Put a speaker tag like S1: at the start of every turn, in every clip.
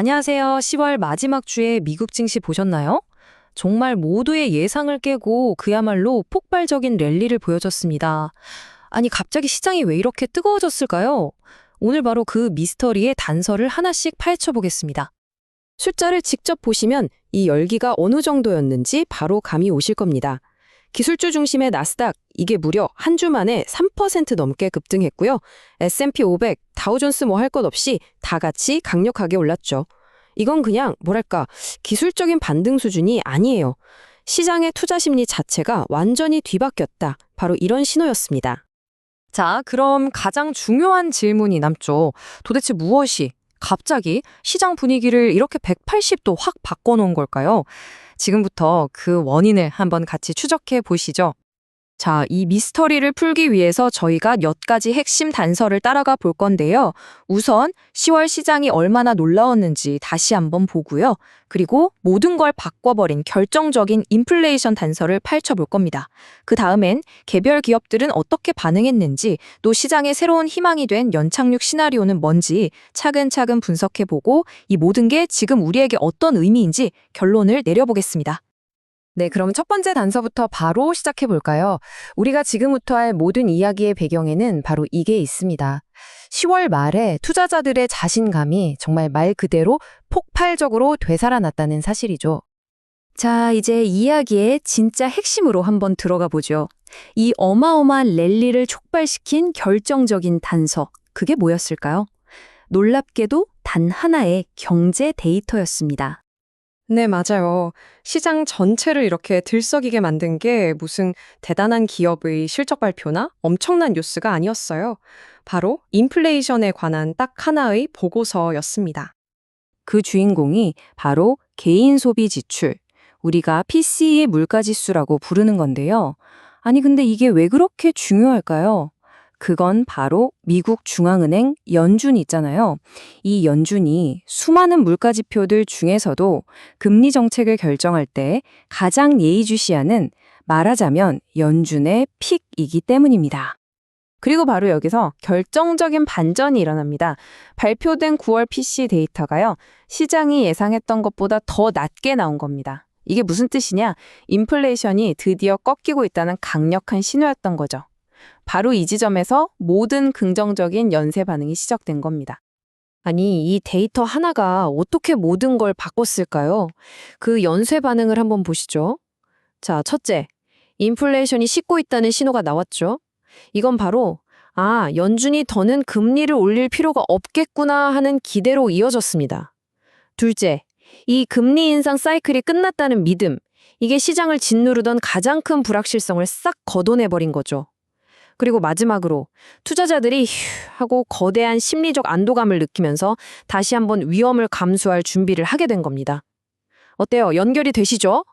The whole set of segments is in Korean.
S1: 안녕하세요. 10월 마지막 주에 미국 증시 보셨나요? 정말 모두의 예상을 깨고 그야말로 폭발적인 랠리를 보여줬습니다. 아니, 갑자기 시장이 왜 이렇게 뜨거워졌을까요? 오늘 바로 그 미스터리의 단서를 하나씩 파헤쳐 보겠습니다. 숫자를 직접 보시면 이 열기가 어느 정도였는지 바로 감이 오실 겁니다. 기술주 중심의 나스닥, 이게 무려 한 주 만에 3% 넘게 급등했고요. S&P 500, 다우존스 뭐 할 것 없이 다 같이 강력하게 올랐죠. 이건 그냥 뭐랄까 기술적인 반등 수준이 아니에요. 시장의 투자 심리 자체가 완전히 뒤바뀌었다. 바로 이런 신호였습니다. 자, 그럼 가장 중요한 질문이 남죠. 도대체 무엇이 갑자기 시장 분위기를 이렇게 180도 확 바꿔놓은 걸까요? 지금부터 그 원인을 한번 같이 추적해 보시죠. 자, 이 미스터리를 풀기 위해서 저희가 몇 가지 핵심 단서를 따라가 볼 건데요. 우선 10월 시장이 얼마나 놀라웠는지 다시 한번 보고요. 그리고 모든 걸 바꿔버린 결정적인 인플레이션 단서를 펼쳐볼 겁니다. 그 다음엔 개별 기업들은 어떻게 반응했는지, 또 시장의 새로운 희망이 된 연착륙 시나리오는 뭔지 차근차근 분석해보고 이 모든 게 지금 우리에게 어떤 의미인지 결론을 내려보겠습니다. 네, 그럼 첫 번째 단서부터 바로 시작해 볼까요? 우리가 지금부터 할 모든 이야기의 배경에는 바로 이게 있습니다. 10월 말에 투자자들의 자신감이 정말 말 그대로 폭발적으로 되살아났다는 사실이죠. 자, 이제 이야기의 진짜 핵심으로 한번 들어가 보죠. 이 어마어마한 랠리를 촉발시킨 결정적인 단서, 그게 뭐였을까요? 놀랍게도 단 하나의 경제 데이터였습니다.
S2: 네, 맞아요. 시장 전체를 이렇게 들썩이게 만든 게 무슨 대단한 기업의 실적 발표나 엄청난 뉴스가 아니었어요. 바로 인플레이션에 관한 딱 하나의 보고서였습니다.
S1: 그 주인공이 바로 개인 소비 지출, 우리가 PC의 물가지수라고 부르는 건데요. 아니, 근데 이게 왜 그렇게 중요할까요? 그건 바로 미국 중앙은행 연준 있잖아요. 이 연준이 수많은 물가 지표들 중에서도 금리 정책을 결정할 때 가장 예의주시하는 말하자면 연준의 픽이기 때문입니다. 그리고 바로 여기서 결정적인 반전이 일어납니다. 발표된 9월 PC 데이터가요, 시장이 예상했던 것보다 더 낮게 나온 겁니다. 이게 무슨 뜻이냐? 인플레이션이 드디어 꺾이고 있다는 강력한 신호였던 거죠. 바로 이 지점에서 모든 긍정적인 연쇄 반응이 시작된 겁니다. 아니, 이 데이터 하나가 어떻게 모든 걸 바꿨을까요? 그 연쇄 반응을 한번 보시죠. 자, 첫째, 인플레이션이 식고 있다는 신호가 나왔죠. 이건 바로 아, 연준이 더는 금리를 올릴 필요가 없겠구나 하는 기대로 이어졌습니다. 둘째, 이 금리 인상 사이클이 끝났다는 믿음. 이게 시장을 짓누르던 가장 큰 불확실성을 싹 걷어내버린 거죠. 그리고 마지막으로 투자자들이 휴 하고 거대한 심리적 안도감을 느끼면서 다시 한번 위험을 감수할 준비를 하게 된 겁니다. 어때요? 연결이 되시죠?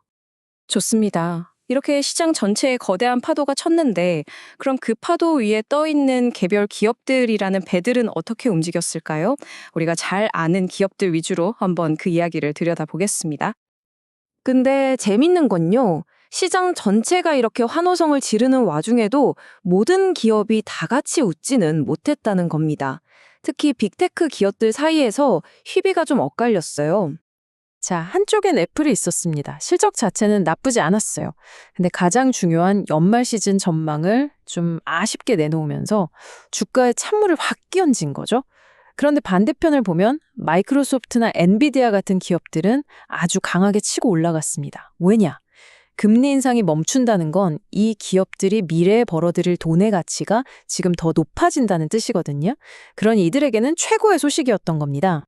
S2: 좋습니다. 이렇게 시장 전체에 거대한 파도가 쳤는데 그럼 그 파도 위에 떠 있는 개별 기업들이라는 배들은 어떻게 움직였을까요? 우리가 잘 아는 기업들 위주로 한번 그 이야기를 들여다보겠습니다.
S1: 근데 재밌는 건요. 시장 전체가 이렇게 환호성을 지르는 와중에도 모든 기업이 다 같이 웃지는 못했다는 겁니다. 특히 빅테크 기업들 사이에서 희비가 좀 엇갈렸어요. 자, 한쪽엔 애플이 있었습니다. 실적 자체는 나쁘지 않았어요. 근데 가장 중요한 연말 시즌 전망을 좀 아쉽게 내놓으면서 주가에 찬물을 확 끼얹은 거죠. 그런데 반대편을 보면 마이크로소프트나 엔비디아 같은 기업들은 아주 강하게 치고 올라갔습니다. 왜냐? 금리 인상이 멈춘다는 건 이 기업들이 미래에 벌어들일 돈의 가치가 지금 더 높아진다는 뜻이거든요. 그러니 이들에게는 최고의 소식이었던 겁니다.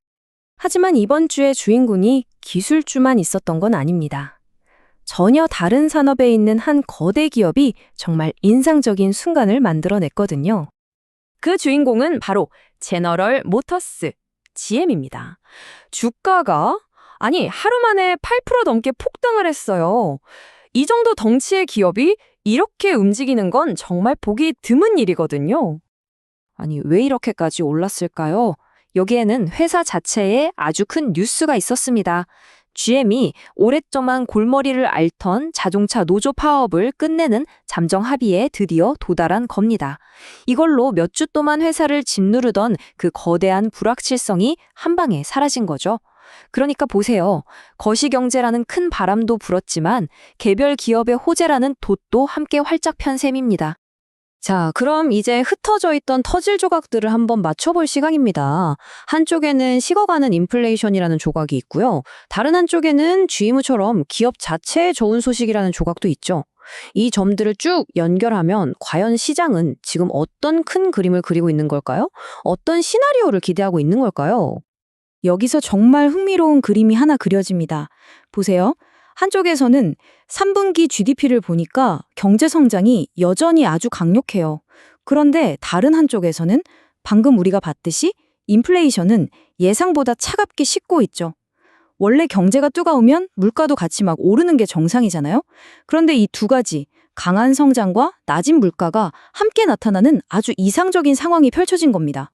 S1: 하지만 이번 주의 주인공이 기술주만 있었던 건 아닙니다. 전혀 다른 산업에 있는 한 거대 기업이 정말 인상적인 순간을 만들어냈거든요. 그 주인공은 바로 제너럴 모터스, GM입니다. 주가가 아니 하루 만에 8% 넘게 폭등을 했어요. 이 정도 덩치의 기업이 이렇게 움직이는 건 정말 보기 드문 일이거든요. 아니 왜 이렇게까지 올랐을까요? 여기에는 회사 자체에 아주 큰 뉴스가 있었습니다. GM이 오랫동안 골머리를 앓던 자동차 노조 파업을 끝내는 잠정 합의에 드디어 도달한 겁니다. 이걸로 몇 주 동안 회사를 짓누르던 그 거대한 불확실성이 한 방에 사라진 거죠. 그러니까 보세요. 거시경제라는 큰 바람도 불었지만 개별 기업의 호재라는 돛도 함께 활짝 편 셈입니다. 자, 그럼 이제 흩어져 있던 터질 조각들을 한번 맞춰볼 시간입니다. 한쪽에는 식어가는 인플레이션이라는 조각이 있고요. 다른 한쪽에는 GM처럼 기업 자체에 좋은 소식이라는 조각도 있죠. 이 점들을 쭉 연결하면 과연 시장은 지금 어떤 큰 그림을 그리고 있는 걸까요? 어떤 시나리오를 기대하고 있는 걸까요?
S2: 여기서 정말 흥미로운 그림이 하나 그려집니다. 보세요. 한쪽에서는 3분기 GDP를 보니까 경제 성장이 여전히 아주 강력해요. 그런데 다른 한쪽에서는 방금 우리가 봤듯이 인플레이션은 예상보다 차갑게 식고 있죠. 원래 경제가 뜨거우면 물가도 같이 막 오르는 게 정상이잖아요. 그런데 이 두 가지 강한 성장과 낮은 물가가 함께 나타나는 아주 이상적인 상황이 펼쳐진 겁니다.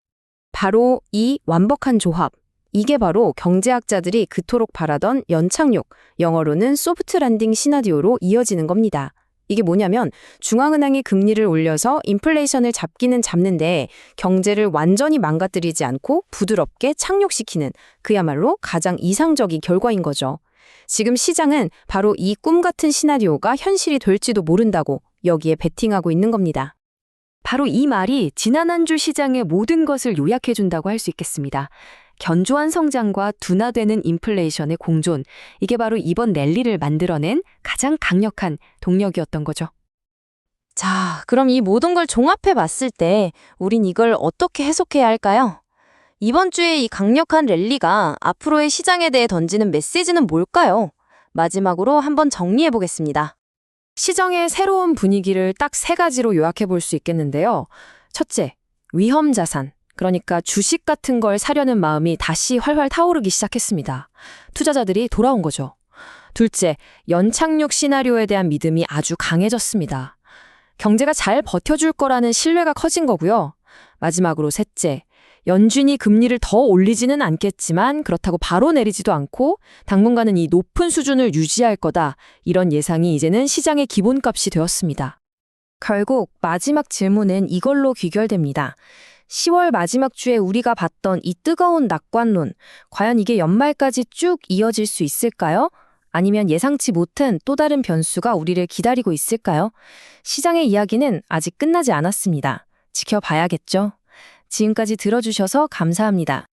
S1: 바로 이 완벽한 조합. 이게 바로 경제학자들이 그토록 바라던 연착륙, 영어로는 소프트 랜딩 시나리오로 이어지는 겁니다. 이게 뭐냐면 중앙은행이 금리를 올려서 인플레이션을 잡기는 잡는데 경제를 완전히 망가뜨리지 않고 부드럽게 착륙시키는 그야말로 가장 이상적인 결과인 거죠. 지금 시장은 바로 이 꿈 같은 시나리오가 현실이 될지도 모른다고 여기에 베팅하고 있는 겁니다. 바로 이 말이 지난 한 주 시장의 모든 것을 요약해 준다고 할 수 있겠습니다. 견조한 성장과 둔화되는 인플레이션의 공존, 이게 바로 이번 랠리를 만들어낸 가장 강력한 동력이었던 거죠.
S3: 자, 그럼 이 모든 걸 종합해 봤을 때 우린 이걸 어떻게 해석해야 할까요? 이번 주에 이 강력한 랠리가 앞으로의 시장에 대해 던지는 메시지는 뭘까요? 마지막으로 한번 정리해 보겠습니다.
S1: 시장의 새로운 분위기를 딱 세 가지로 요약해 볼 수 있겠는데요. 첫째, 위험 자산. 그러니까 주식 같은 걸 사려는 마음이 다시 활활 타오르기 시작했습니다. 투자자들이 돌아온 거죠. 둘째, 연착륙 시나리오에 대한 믿음이 아주 강해졌습니다. 경제가 잘 버텨줄 거라는 신뢰가 커진 거고요. 마지막으로 셋째, 연준이 금리를 더 올리지는 않겠지만 그렇다고 바로 내리지도 않고 당분간은 이 높은 수준을 유지할 거다. 이런 예상이 이제는 시장의 기본값이 되었습니다. 결국 마지막 질문은 이걸로 귀결됩니다. 10월 마지막 주에 우리가 봤던 이 뜨거운 낙관론, 과연 이게 연말까지 쭉 이어질 수 있을까요? 아니면 예상치 못한 또 다른 변수가 우리를 기다리고 있을까요? 시장의 이야기는 아직 끝나지 않았습니다. 지켜봐야겠죠? 지금까지 들어주셔서 감사합니다.